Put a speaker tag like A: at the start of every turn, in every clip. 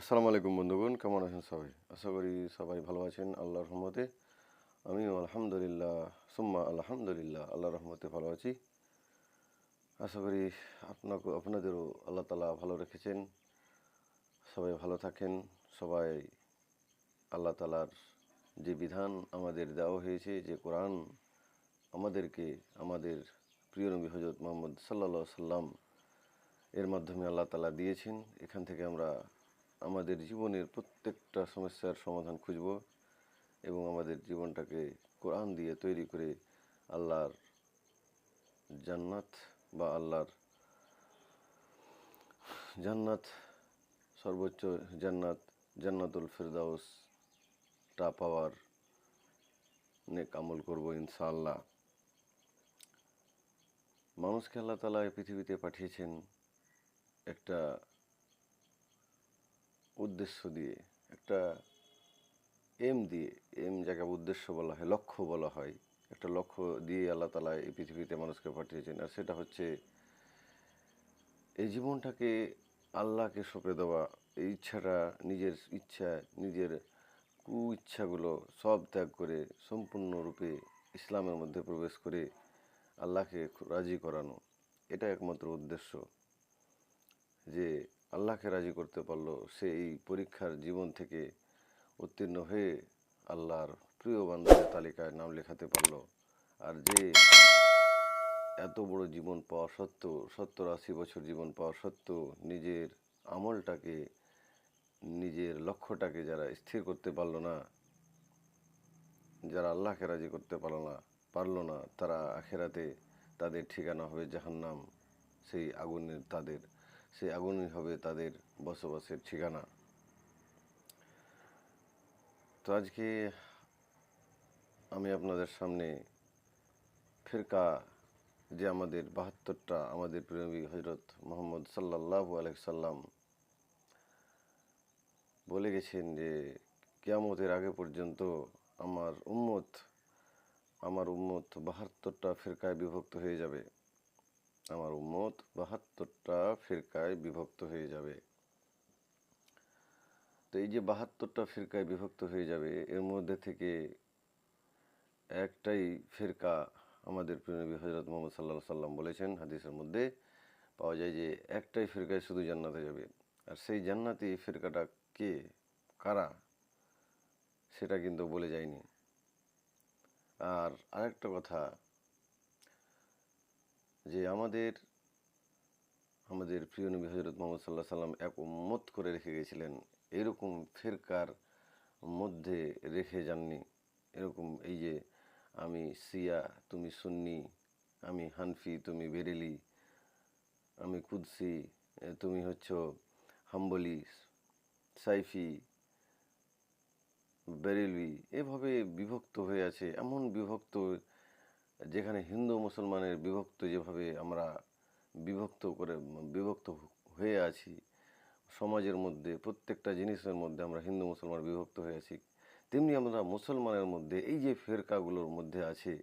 A: আসসালামু আলাইকুম বন্ধুগণ, কেমন আছেন সবাই? আশা করি সবাই ভালো আছেন, আল্লাহর রহমতে। আমিও আলহামদুলিল্লাহ, সুম্মা আলহামদুলিল্লাহ, আল্লাহর রহমতে ভালো আছি। আশা করি আপনাকে, আপনাদেরও আল্লাহ তালা ভালো রেখেছেন, সবাই ভালো থাকেন, সবাই আল্লাহ তালার যে বিধান আমাদের দেওয়া হয়েছে, যে কোরআন আমাদেরকে, আমাদের প্রিয় নবী হজরত মোহাম্মদ সাল্লা সাল্লাম এর মাধ্যমে আল্লাহ তালা দিয়েছেন। এখান থেকে আমরা আমাদের জীবনের প্রত্যেকটা সমস্যার সমাধান খুঁজব এবং আমাদের জীবনটাকে কোরআন দিয়ে তৈরি করে আল্লাহর জান্নাত বা আল্লাহর জান্নাত, সর্বোচ্চ জান্নাত, জান্নাতুল ফেরদাউসটা পাওয়ার নেক আমল করব ইনশাআল্লাহ। মানুষকে আল্লাহ তালা পৃথিবীতে পাঠিয়েছেন একটা উদ্দেশ্য দিয়ে, একটা এম দিয়ে, এম যাকে উদ্দেশ্য বলা হয়, লক্ষ্য বলা হয়, একটা লক্ষ্য দিয়ে আল্লাহ তালা এই পৃথিবীতে মানুষকে পাঠিয়েছেন। আর সেটা হচ্ছে, এই জীবনটাকে আল্লাহকে সঁপে দেওয়া, এই ইচ্ছাটা নিজের ইচ্ছা, নিজের কু ইচ্ছাগুলো সব ত্যাগ করে, সম্পূর্ণরূপে ইসলামের মধ্যে প্রবেশ করে আল্লাহকে রাজি করানো, এটা একমাত্র উদ্দেশ্য। যে আল্লাহকে রাজি করতে পারল সে এই পরীক্ষার জীবন থেকে উত্তীর্ণ হয়ে আল্লাহর প্রিয় বান্ধবের তালিকায় নাম লেখাতে পারল। আর যে এত বড় জীবন পাওয়া সত্ত্বেও, সত্তর আশি বছর জীবন পাওয়া সত্ত্বেও নিজের আমলটাকে, নিজের লক্ষ্যটাকে যারা স্থির করতে পারল না, যারা আল্লাহকে রাজি করতে পারল না পারল না, তারা আখেরাতে তাদের ঠিকানা হবে জাহান্নাম, সেই আগুনের তাদের সেই আগুনই হবে তাদের বসবাসের ঠিকানা। তো আজকে আমি আপনাদের সামনে ফিরকা যে আমাদের বাহাত্তরটা আমাদের প্রেমী হজরত মোহাম্মদ সাল্লাহ আলাইসাল্লাম বলে গেছেন যে, কেয়ামতের আগে পর্যন্ত আমার উম্মত আমার উম্মত বাহাত্তরটা ফিরকায় বিভক্ত হয়ে যাবে। আমার উম্মত বাহাত্তরটা ফিরকায় বিভক্ত হয়ে যাবে। তো এই যে বাহাত্তরটা ফিরকায় বিভক্ত হয়ে যাবে, এর মধ্যে থেকে একটাই ফিরকা আমাদের প্রিয়নবী হজরত মোহাম্মদ সাল্লাহ সাল্লাম বলেছেন, হাদিসের মধ্যে পাওয়া যায় যে একটাই ফিরকায় শুধু জান্নাতে যাবে। আর সেই জান্নাতি ফিরকাটা কে, কারা, সেটা কিন্তু বলে যায়নি। আর আরেকটা কথা যে আমাদের আমাদের প্রিয় নবী হজরত মোহাম্মদ সাল্লাহ সাল্লাম এক উম্মত করে রেখে গেছিলেন। এরকম ফেরকার মধ্যে রেখে যাননি। এরকম এই যে আমি সিয়া তুমি সুন্নি, আমি হানফি, তুমি বেরেলি, আমি কুদসি তুমি হচ্ছ হাম্বলি, সাইফি বেরেলভি এভাবে বিভক্ত হয়ে আছে। এমন বিভক্ত যেখানে হিন্দু মুসলমানের বিভক্ত যেভাবে আমরা বিভক্ত করে, বিভক্ত হয়ে আছি, সমাজের মধ্যে, প্রত্যেকটা জিনিসের মধ্যে আমরা হিন্দু মুসলমান বিভক্ত হয়ে আছি, তেমনি আমরা মুসলমানের মধ্যে, এই যে ফেরকাগুলোর মধ্যে আছে,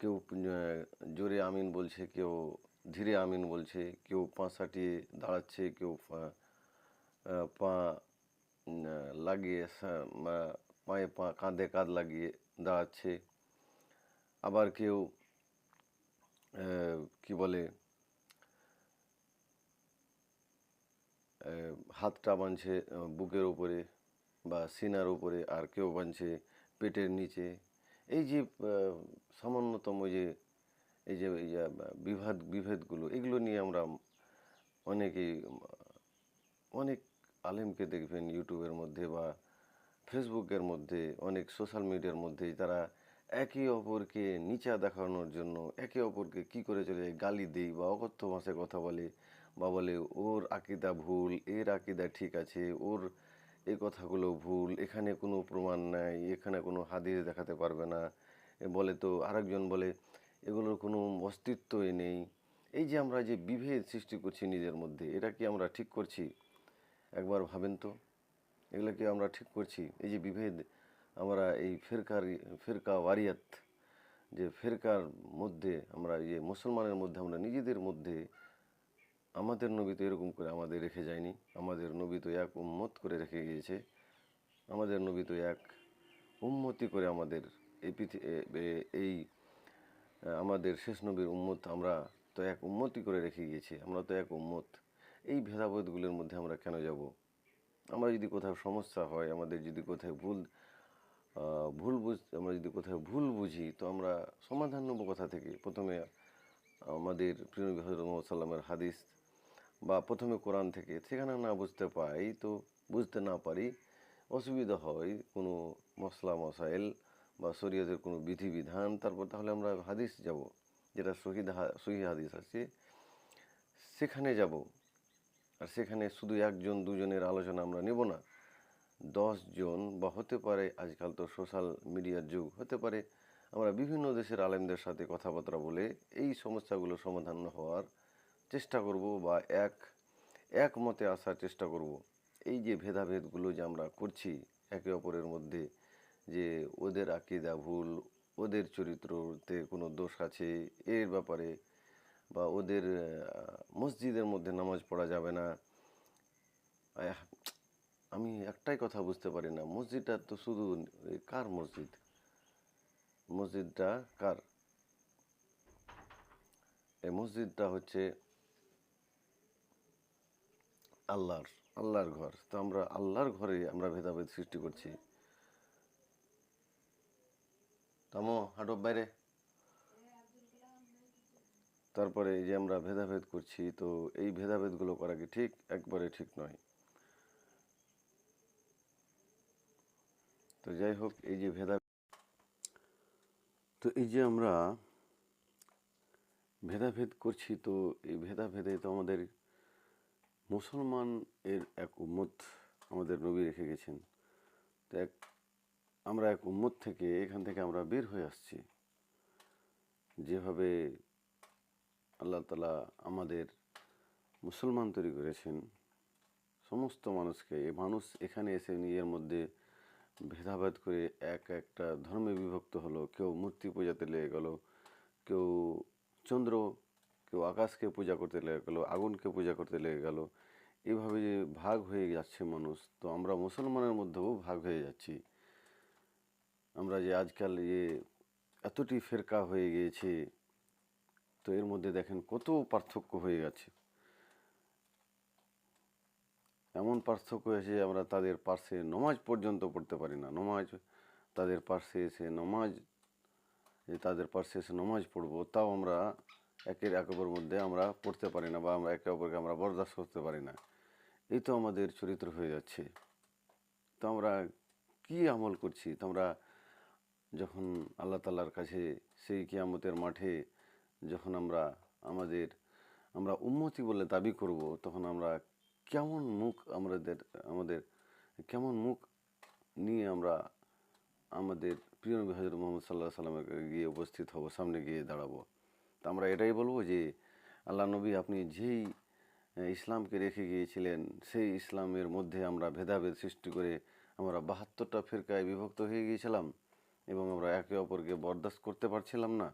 A: কেউ জোরে আমিন বলছে, কেউ ধীরে আমিন বলছে, কেউ পা সাটিয়ে দাঁড়াচ্ছে, কেউ পা লাগিয়ে পায়ে পা কাঁধে কাঁধ লাগিয়ে দাঁড়াচ্ছে আবার কেউ কি বলে হাতটা বাঁধছে বুকের উপরে বা সিনার উপরে আর কেউ বাঁধছে পেটের নিচে। এই যে সামান্যতম যে, এই যে এই যে বিভাদ, বিভেদগুলো, এগুলো নিয়ে আমরা অনেকেই, অনেক আলেমকে দেখবেন ইউটিউবের মধ্যে বা ফেসবুকের মধ্যে, অনেক সোশ্যাল মিডিয়ার মধ্যে তারা একে অপরকে নিচা দেখানোর জন্য একে অপরকে কি করে চলে গালি দেই বা অকথ্য ভাষায় কথা বলে বা বলে, ওর আকিদা ভুল, এর আকিদা ঠিক আছে, ওর এই কথাগুলো ভুল, এখানে কোনো প্রমাণ নাই, এখানে কোনো হাদিস দেখাতে পারবে না। বলে তো আরেকজন বলে, এগুলোর কোনো অস্তিত্বই নেই। এই যে আমরা যে বিভেদ সৃষ্টি করছি নিজের মধ্যে, এটা কি আমরা ঠিক করছি? একবার ভাবেন তো, এগুলো কি আমরা ঠিক করছি? এই যে বিভেদ আমরা এই ফেরকার, ফেরকা ওয়ারিয়াত, যে ফেরকার মধ্যে আমরা এই মুসলমানের মধ্যে, আমরা নিজেদের মধ্যে, আমাদের নবী তো এরকম করে আমাদের রেখে যায়নি। আমাদের নবী তো এক উম্মত করে রেখে গিয়েছে। আমাদের নবী তো এক উম্মতি করে আমাদের এই পৃথি, এ- এ- এই আমাদের শেষ নবীর উম্মত আমরা তো এক উম্মতি করে রেখে গিয়েছি। আমরা তো এক উম্মত। এই ভেদাভেদগুলোর মধ্যে আমরা কেন যাব? আমরা যদি কোথাও সমস্যা হয়, আমাদের যদি কোথাও ভুল ভুল বুঝ, আমরা যদি কোথাও ভুল বুঝি, তো আমরা সমাধান নেব কোথা থেকে? প্রথমে আমাদের প্রিয় নবী হজরত মোহাম্মদ সাল্লামের হাদিস বা প্রথমে কোরআন থেকে, সেখানে না বুঝতে পাই, তো বুঝতে না পারি অসুবিধা হয় কোনো মশলা মশাইল বা শরীয়তের কোনো বিধিবিধান। তারপর তাহলে আমরা হাদিস যাব, যেটা শহীদ সহি হাদিস আছে। সেখানে যাব, আর সেখানে শুধু একজন, দুজনের আলোচনা আমরা নেব না। জন বা হতে পারে, আজকাল তো সোশ্যাল মিডিয়ার যুগ, হতে পারে আমরা বিভিন্ন দেশের আলেমদের সাথে কথাবার্তা বলে এই সমস্যাগুলো সমাধান হওয়ার চেষ্টা করব বা এক একমতে আসার চেষ্টা করব। এই যে ভেদাভেদগুলো যে আমরা করছি একে অপরের মধ্যে যে ওদের আকিদা ভুল, ওদের চরিত্রতে কোনো দোষ আছে, এর ব্যাপারে বা ওদের মসজিদের মধ্যে নামাজ পড়া যাবে না আমি একটাই কথা বুঝতে পারি না। মসজিদটা তো শুধু কার মসজিদ? মসজিদটা কার? এই মসজিদটা হচ্ছে আল্লাহর আল্লাহর ঘর। তো আমরা আল্লাহর ঘরে আমরা ভেদাভেদ সৃষ্টি করছি। তামো হাঁটো বাইরে। তারপরে এই যে আমরা ভেদাভেদ করছি, তো এই ভেদাভেদগুলো করা কি ঠিক? একবারে ঠিক নয়। তো যাই হোক, এই যে ভেদা তো এই যে আমরা ভেদাভেদ করছি, তো এই ভেদাভেদে তো আমাদের মুসলমান এর এক উম্মত আমাদের নবী রেখে গেছেন। তো এক, আমরা এক উম্মত থেকে এখান থেকে আমরা বের হয়ে আসছি। যেভাবে আল্লাহ তালা আমাদের মুসলমান তৈরি করেছেন, সমস্ত মানুষকে এই মানুষ এখানে এসে নিজের মধ্যে ভেদাভেদ করে এক একটা ধর্মে বিভক্ত হলো। কেউ মূর্তি পূজাতে লেগে গেল, কেউ চন্দ্র, কেউ আকাশকে পূজা করতে লেগে গেলো, আগুনকে পূজা করতে লেগে গেল। এভাবে যে ভাগ হয়ে যাচ্ছে মানুষ, তো আমরা মুসলমানের মধ্যেও ভাগ হয়ে যাচ্ছি। আমরা যে আজকাল যে এতটি ফেরকা হয়ে গিয়েছে, তো এর মধ্যে দেখেন কত পার্থক্য হয়ে গেছে। এমন পার্থক্য হয়েছে আমরা তাদের পার্শ্বে নমাজ পর্যন্ত পড়তে পারি না। নমাজ, তাদের পার্শ্বে এসে নমাজ, যে তাদের পার্শ্বে এসে নমাজ পড়ব, তাও আমরা একের একের মধ্যে আমরা পড়তে পারি না বা আমরা একে অপরকে আমরা বরদাস্ত করতে পারি না। এই তো আমাদের চরিত্র হয়ে যাচ্ছে। তো আমরা কি আমল করছি? তো আমরা যখন আল্লাহ তাল্লার কাছে সেই কিয়ামতের মাঠে যখন আমরা আমাদের, আমরা উন্মতি বলে দাবি করব, তখন আমরা কেমন মুখ আমাদের আমাদের, কেমন মুখ নিয়ে আমরা আমাদের প্রিয় নবী হজরত মোহাম্মদ সাল্লাহ সাল্লামের গিয়ে উপস্থিত হব, সামনে গিয়ে দাঁড়াবো। তা আমরা এটাই বলব যে, আল্লাহ নবী আপনি যেই ইসলামকে রেখে গিয়েছিলেন, সেই ইসলামের মধ্যে আমরা ভেদাভেদ সৃষ্টি করে আমরা বাহাত্তরটা ফিরকায় বিভক্ত হয়ে গিয়েছিলাম এবং আমরা একে অপরকে বরদাস্ত করতে পারছিলাম না।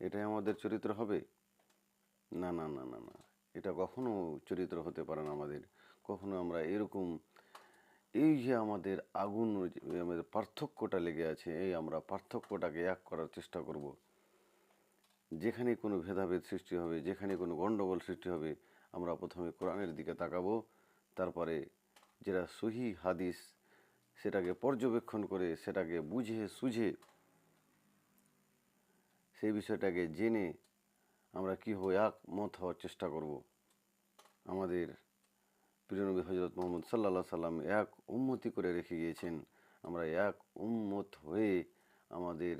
A: এটাই আমাদের চরিত্র হবে? না না না না না। এটা কখনো চরিত্র হতে পারে না আমাদের। কখনো আমরা এরকম এই যে আমাদের আগুন আমাদের পার্থক্যটা লেগে আছে, এই আমরা পার্থক্যটাকে এক করার চেষ্টা করব। যেখানে কোনো ভেদাভেদ সৃষ্টি হবে, যেখানে কোনো গণ্ডগোল সৃষ্টি হবে, আমরা প্রথমে কোরআনের দিকে তাকাবো, তারপরে যেটা সহি হাদিস, সেটাকে পর্যবেক্ষণ করে, সেটাকে বুঝে সুঝে সেই বিষয়টাকে জেনে আমরা কী এক মত হওয়ার চেষ্টা করব? আমাদের প্রিয় নবী হজরত মোহাম্মদ সাল্লাহ সাল্লাম এক উন্মতি করে রেখে গিয়েছেন। আমরা এক উম্মত হয়ে আমাদের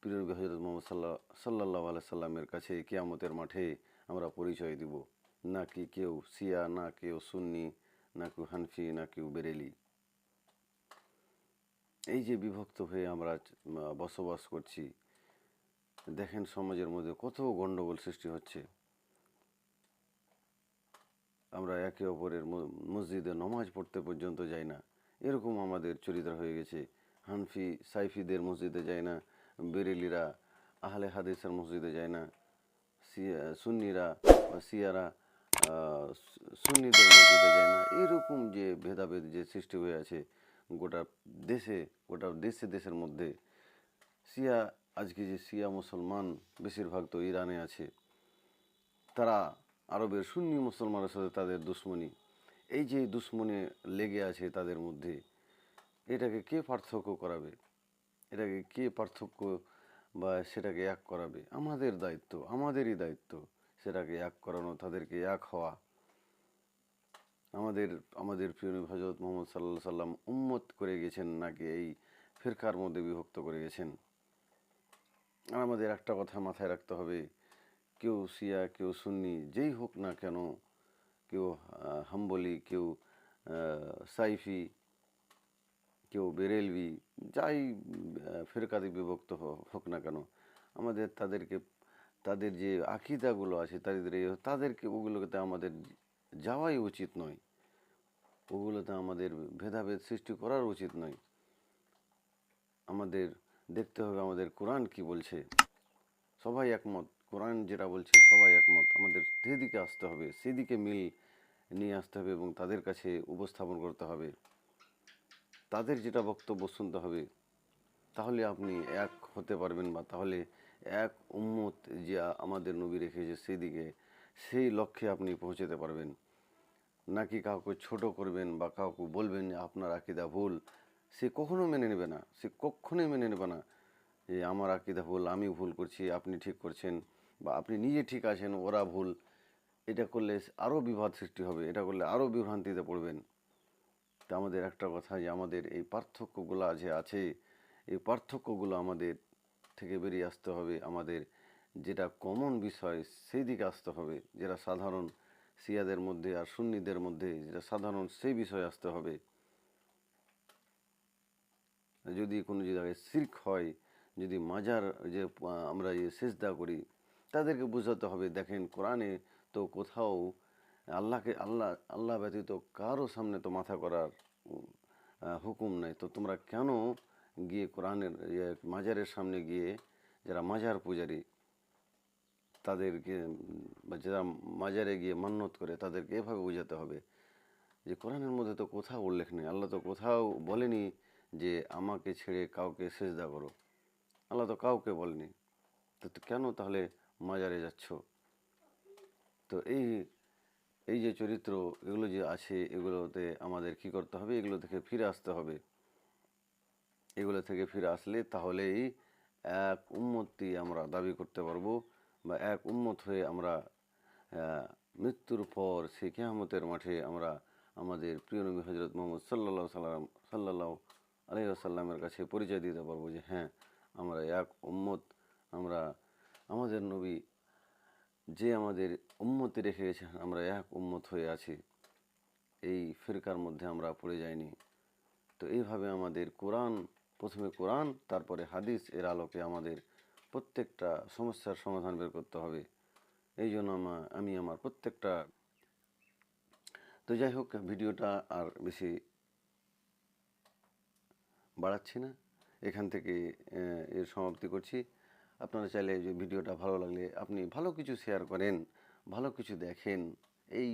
A: প্রিয় নবী হজরত মোহাম্মদ সাল্লাহ সাল্লাহ আলাই সাল্লামের কাছে কেয়ামতের মাঠে আমরা পরিচয় দিব। না কি কেউ সিয়া না কেউ সুন্নি, না কেউ হানফি, না কেউ বেরেলি। এই যে বিভক্ত হয়ে আমরা বসবাস করছি দেখেন সমাজের মধ্যে কত গণ্ডগোল সৃষ্টি হচ্ছে। আমরা একে অপরের মসজিদে নমাজ পড়তে পর্যন্ত যাই না। এরকম আমাদের চরিত্র হয়ে গেছে। হানফি, সাইফিদের মসজিদে যায় না। বেরেলিরা, আহলে হাদিসের মসজিদে যায় না। সুন্নিরা বা সিয়ারা সুন্নিদের মসজিদে যায় না। এরকম যে ভেদাভেদ যে সৃষ্টি হয়ে আছে গোটা দেশে গোটা দেশে, দেশের মধ্যে। শিয়া আজকে যে শিয়া মুসলমান বেশিরভাগ তো ইরানে আছে, তারা আরবের সুন্নি মুসলমানের সাথে তাদের দুশ্মনী। এই যে দুশ্মনী লেগে আছে তাদের মধ্যে, এটাকে কে পার্থক্য করাবে? এটাকে কে পার্থক্য বা সেটাকে এক করাবে? আমাদের দায়িত্ব, আমাদেরই দায়িত্ব সেটাকে এক করানো, তাদেরকে এক হওয়া। আমাদের আমাদের প্রিয় হজরত মোহাম্মদ সাল্লাহ সাল্লাম উম্মত করে গেছেন, নাকি এই ফিরকার মধ্যে বিভক্ত করে গেছেন? আর আমাদের একটা কথা মাথায় রাখতে হবে। কেউ শিয়া, কেউ সুন্নি, যেই হোক না কেন, কেউ হাম্বলি, কেউ সাইফি, কেউ বেরেলভি, যাই ফেরকাতে বিভক্ত হোক না কেন, আমাদের তাদেরকে, তাদের যে আকিদাগুলো আছে, তাদের তাদেরকে ওগুলোতে আমাদের যাওয়াই উচিত নয়। ওগুলোতে আমাদের ভেদাভেদ সৃষ্টি করার উচিত নয়। আমাদের দেখতে হবে আমাদের কোরআন কি বলছে। সবাই একমত, কোরআন যেটা বলছে সবাই একমত। আমাদের সেদিকে আসতে হবে, সেদিকে মিল নিয়ে আসতে হবে এবং তাদের কাছে উপস্থাপন করতে হবে। তাদের যেটা বক্তব্য শুনতে হবে, তাহলে আপনি এক হতে পারবেন বা তাহলে এক উম্মত যে আমাদের নবী রেখেছে সেদিকে, সেই লক্ষ্যে আপনি পৌঁছতে পারবেন। নাকি কাউকে ছোট করবেন বা কাউকে বলবেন যে আপনার আকিদা ভুল সে কখনো মেনে নেবে না। সে কখনোই মেনে নেবে না যে আমার আকিদা ভুল, আমি ভুল করছি, আপনি ঠিক করছেন বা আপনি নিজে ঠিক আছেন, ওরা ভুল। এটা করলে আরও বিবাদ সৃষ্টি হবে, এটা করলে আরও বিভ্রান্তিতে পড়বেন। তা আমাদের একটা কথা যে আমাদের এই পার্থক্যগুলো যে আছে, এই পার্থক্যগুলো আমাদের থেকে বেরিয়ে আসতে হবে। আমাদের যেটা কমন বিষয় সেই দিকে আসতে হবে। যেটা সাধারণ সিয়াদের মধ্যে আর সুন্নিদের মধ্যে যেটা সাধারণ সেই বিষয়ে আসতে হবে। যদি কোনো জায়গায় শির্ক হয়, যদি মাজার যে আমরা যে সেজদা করি, তাদেরকে বোঝাতে হবে, দেখেন কোরআনে তো কোথাও আল্লাহকে, আল্লাহ আল্লাহ ব্যতীত কারও সামনে তো মাথা করার হুকুম নেই। তো তোমরা কেন গিয়ে কোরআনের মাজারের সামনে গিয়ে যারা মাজার পূজারী, তাদেরকে যারা মাজারে গিয়ে মান্যত করে, তাদেরকে এভাবে বোঝাতে হবে যে, কোরআনের মধ্যে তো কোথাও উল্লেখ নেই, আল্লাহ তো কোথাও বলেনি যে আমাকে ছেড়ে কাউকে সেজদা করো। আল্লাহ তো কাউকে বলেনি। তো কেন তাহলে মাজারে যাচ্ছ? তো এই এই যে চরিত্র, এগুলো যে আছে, এগুলোতে আমাদের কি করতে হবে? এগুলো থেকে ফিরে আসতে হবে। এগুলো থেকে ফিরে আসলে তাহলেই এক উন্মতি আমরা দাবি করতে পারব বা এক উন্মত হয়ে আমরা মৃত্যুর পর সেই কেয়ামতের মাঠে আমরা আমাদের প্রিয় নবী হজরত মোহাম্মদ সাল্লাহ সাল্লাম সাল্লাহ আসাল্লামের কাছে পরিচয় দিতে পারব যে হ্যাঁ আমরা এক উম্মত, আমরা আমাদের নবী যে আমাদের উম্মতি রেখে গেছে আমরা এক উম্মত হয়ে আছি। এই ফিরকার মধ্যে আমরা পড়ে যাইনি। তো এইভাবে আমাদের কোরআন, প্রথমে কোরআন, তারপরে হাদিস, এর আলোকে আমাদের প্রত্যেকটা সমস্যার সমাধান বের করতে হবে। এই জন্য আমা- আমি আমার প্রত্যেকটা, তো যাই হোক, ভিডিওটা আর বেশি বাড়াচ্ছি না। এখান থেকে এর সমাপ্তি করছি। আপনারা চাইলে যে ভিডিওটা ভালো লাগলে আপনি ভালো কিছু শেয়ার করেন, ভালো কিছু দেখেন। এই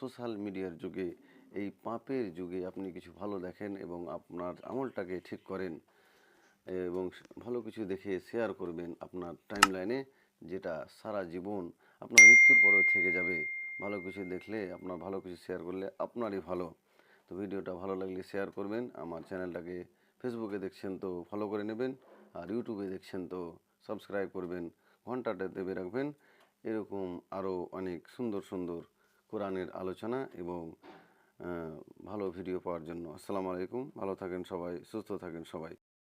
A: সোশ্যাল মিডিয়ার যুগে, এই পাপের যুগে আপনি কিছু ভালো দেখেন এবং আপনার আমলটাকে ঠিক করেন এবং ভালো কিছু দেখে শেয়ার করবেন আপনার টাইম লাইনে যেটা সারা জীবন আপনার মৃত্যুর পরেও থেকে যাবে। ভালো কিছু দেখলে, আপনার ভালো কিছু শেয়ার করলে আপনারই ভালো। তো ভিডিওটা ভালো লাগলে শেয়ার করবেন। আমার চ্যানেলটাকে ফেসবুকে দেখছেন তো ফলো করে নেবেন আর ইউটিউবে দেখছেন তো সাবস্ক্রাইব করবেন ঘন্টাটা দেবে রাখবেন। এরকম আরও অনেক সুন্দর সুন্দর কোরআনের আলোচনা এবং ভালো ভিডিও পাওয়ার জন্য। আসসালামু আলাইকুম, ভালো থাকেন সবাই, সুস্থ থাকেন সবাই।